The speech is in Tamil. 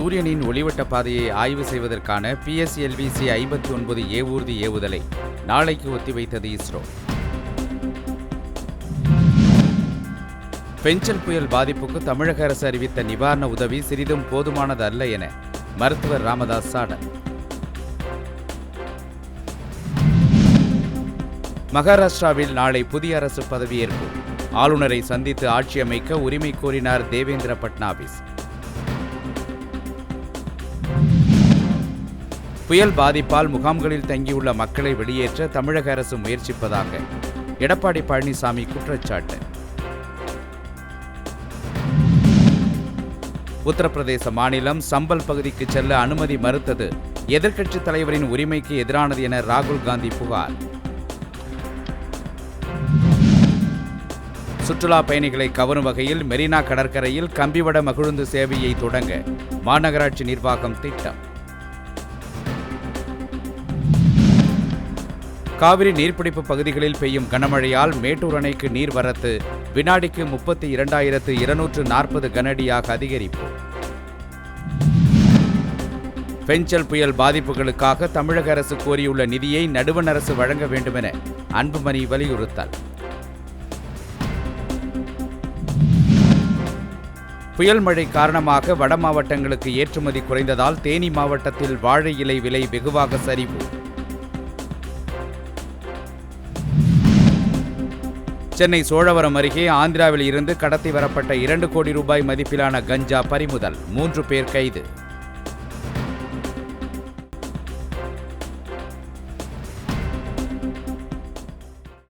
சூரியனின் ஒளிவட்ட பாதையை ஆய்வு செய்வதற்கான பிஎஸ்எல்விசி ஐம்பத்தி ஒன்பது ஏவூர்தி ஏவுதலை நாளைக்கு ஒத்திவைத்தது இஸ்ரோ. பெஞ்சல் புயல் பாதிப்புக்கு தமிழக அரசு அறிவித்த நிவாரண உதவி சிறிதும் போதுமானது அல்ல என மருத்துவர் ராமதாஸ் சாடல் மகாராஷ்டிராவில் நாளை புதிய அரசு பதவியேற்பு. ஆளுநரை சந்தித்து ஆட்சி அமைக்க உரிமை கோரினார் தேவேந்திர பட்னாவிஸ். புயல் பாதிப்பால் முகாம்களில் தங்கியுள்ள மக்களை வெளியேற்ற தமிழக அரசு முயற்சிப்பதாக எடப்பாடி பழனிசாமி குற்றச்சாட்டு. உத்தரப்பிரதேச மாநிலம் சம்பல் பகுதிக்கு செல்ல அனுமதி மறுத்தது எதிர்க்கட்சித் தலைவரின் உரிமைக்கு எதிரானது என ராகுல் காந்தி புகார். சுற்றுலா பயணிகளை கவரும் வகையில் மெரினா கடற்கரையில் கம்பிவட மகிழுந்து சேவையை தொடங்க மாநகராட்சி நிர்வாகம் திட்டம். காவிரி நீர்பிடிப்பு பகுதிகளில் பெய்யும் கனமழையால் மேட்டூர் அணைக்கு நீர்வரத்து வினாடிக்கு முப்பத்தி இரண்டாயிரத்து இருநூற்று நாற்பது கனஅடியாக அதிகரிப்பு. பெஞ்சல் புயல் பாதிப்புகளுக்காக தமிழக அரசு கோரியுள்ள நிதியை நடுவண் அரசு வழங்க வேண்டுமென அன்புமணி வலியுறுத்தல். புயல் மழை காரணமாக வட மாவட்டங்களுக்கு ஏற்றுமதி குறைந்ததால் தேனி மாவட்டத்தில் வாழை இலை விலை வெகுவாக சரிவு. சென்னை சோழவரம் அருகே ஆந்திராவில் இருந்து கடத்தி வரப்பட்ட இரண்டு கோடி ரூபாய் மதிப்பிலான கஞ்சா பறிமுதல். மூன்று பேர் கைது.